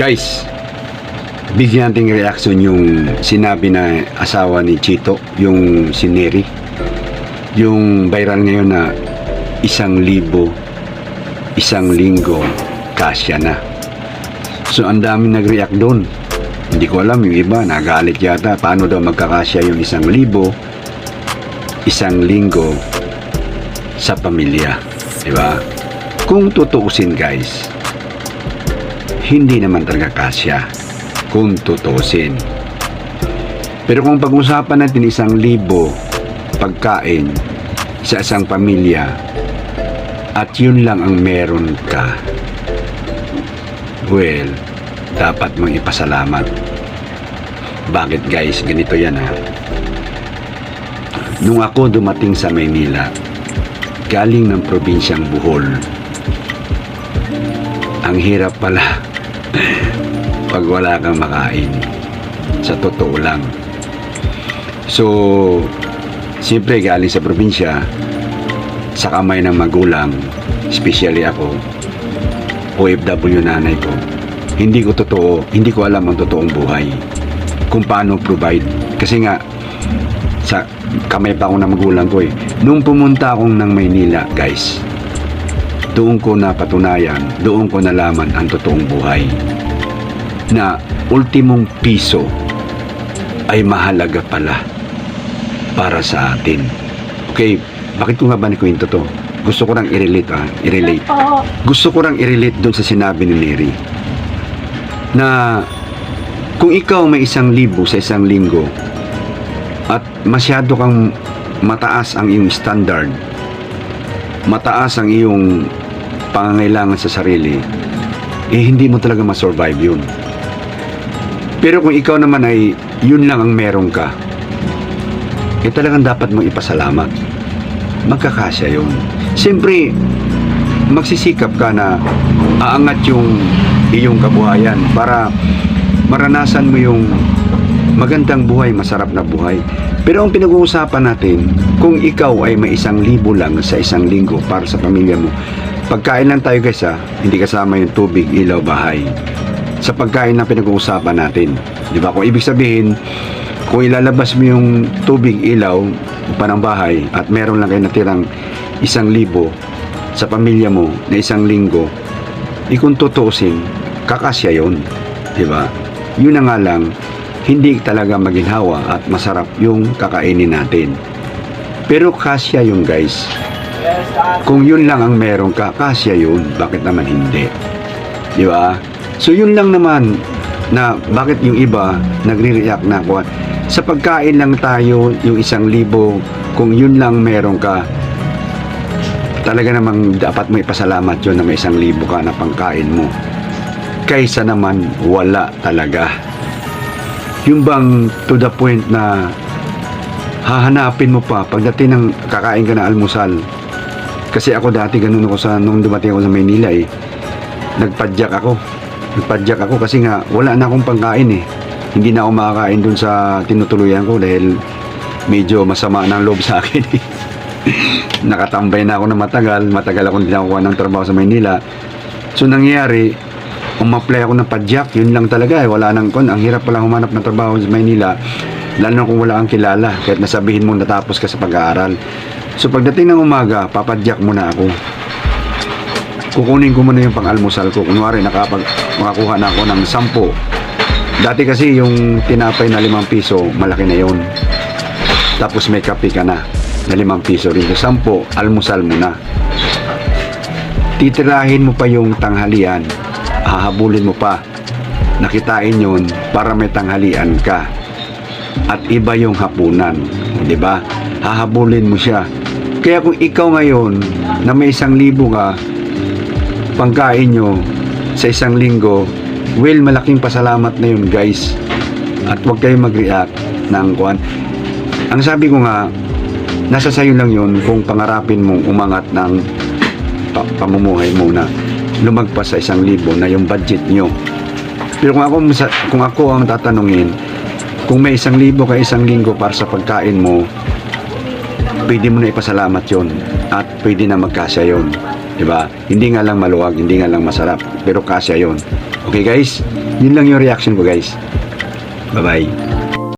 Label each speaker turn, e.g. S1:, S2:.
S1: Guys, bigyan natin reaction yung sinabi na asawa ni Chito, yung si Neri. Yung viral ngayon na isang libo, isang linggo, kasya na. So, ang daming nag-react doon. Hindi ko alam, yung iba, nagalit yata. Paano daw magkakasya yung isang libo, isang linggo sa pamilya. Di ba? Kung tutuusin, guys, hindi naman talaga kasya kung tutuusin. Pero kung pag-usapan natin isang libo pagkain sa isang pamilya at yun lang ang meron ka, well, dapat mong ipasalamat. Bakit guys? Ganito yan ha. Nung ako dumating sa Maynila, galing ng probinsyang Bohol, ang hirap pala pag wala kang makain. Sa totoo lang. So, siyempre galing sa probinsya, sa kamay ng magulang, especially ako, OFW nanay ko, hindi ko totoo, hindi ko alam ang totoong buhay. Kung paano provide. Kasi nga, sa kamay pa ako ng magulang ko eh. Nung pumunta akong ng Maynila, guys, doon ko napatunayan, doon ko nalaman ang totoong buhay. Na ultimong piso ay mahalaga pala para sa atin. Okay, bakit ko nga ba nakwento to? Gusto ko lang i-relate ah, i-relate. Gusto ko lang i-relate doon sa sinabi ni Neri na kung ikaw may isang libo sa isang linggo at masyado kang mataas ang iyong standard, mataas ang iyong pangangailangan sa sarili, eh hindi mo talaga ma-survive yun. Pero kung ikaw naman ay yun lang ang meron ka, eh talagang dapat mong ipasalamat. Magkakasya yun. Siyempre, magsisikap ka na aangat yung iyong kabuhayan para maranasan mo yung magandang buhay, masarap na buhay. Pero ang pinag-uusapan natin, kung ikaw ay may isang libo lang sa isang linggo para sa pamilya mo, pagkain lang tayo guys ha, hindi kasama yung tubig, ilaw, bahay. Sa pagkain lang pinag-uusapan natin. Di ba? Kung ibig sabihin, kung ilalabas mo yung tubig, ilaw, panang bahay, at meron lang kayo natirang isang libo sa pamilya mo na isang linggo, kung tutuusin, kakasya yun. Di ba? Yun na nga lang, hindi talaga maginhawa at masarap yung kakainin natin. Pero kasya yun guys. Kung yun lang ang meron ka, kasya yun. Bakit naman hindi? Di ba? So yun lang naman na bakit yung iba nagre-react na ako. Sa pagkain lang tayo, yung isang libo, kung yun lang meron ka, talaga namang dapat mo ipasalamat yun na may isang libo ka na pangkain mo. Kaysa naman wala talaga. Yung bang to the point na hahanapin mo pa pagdating ng kakain ka ng almusal. Kasi ako dati ganun ako sa nung dumating ako sa Maynila eh. Nagpadyak ako. Nagpadyak ako kasi nga wala na akong pangkain eh. Hindi na ako makakain dun sa tinutuluyan ko dahil medyo masama ng loob sa akin eh. Nakatambay na ako na matagal. Matagal akong hindi ng trabaho sa Maynila. So nangyayari, umapply ako ng padyak. Yun lang talaga eh. Wala nang kon. Ang hirap palang humanap ng trabaho sa Maynila. Lalo kung wala kang kilala. Kahit nasabihin mo natapos ka sa pag-aaral. So pagdating ng umaga, papadyak muna ako. Kukunin ko muna yung pang-almusal ko. Kunwari, nakapag, makakuha na ako ng sampo. Dati kasi yung tinapay na limang piso, malaki na yon. Tapos may kape ka na na limang piso rin. So, sampo, almusal mo na. Titirahin mo pa yung tanghalian. Hahabulin mo pa. Nakitain yun para may tanghalian ka. At iba yung hapunan. Di ba? Hahabulin mo siya. Kaya kung ikaw ngayon na may isang libo ka, pangkain nyo sa isang linggo, well, malaking pasalamat na yun guys. At huwag kayong mag-react ng kuan. Ang sabi ko nga, nasa sayo lang yun kung pangarapin mong umangat ng pa- pamumuhay mo na lumagpas sa isang libo na yung budget nyo. Pero kung ako, kung ako ang tatanungin, kung may isang libo ka isang linggo para sa pagkain mo, pwede mo na ipasalamat yon at pwede na magkasya yon. Diba? Hindi nga lang maluwag, hindi nga lang masarap. Pero kasya yon. Okay guys? Yun lang yung reaction ko guys. Bye-bye.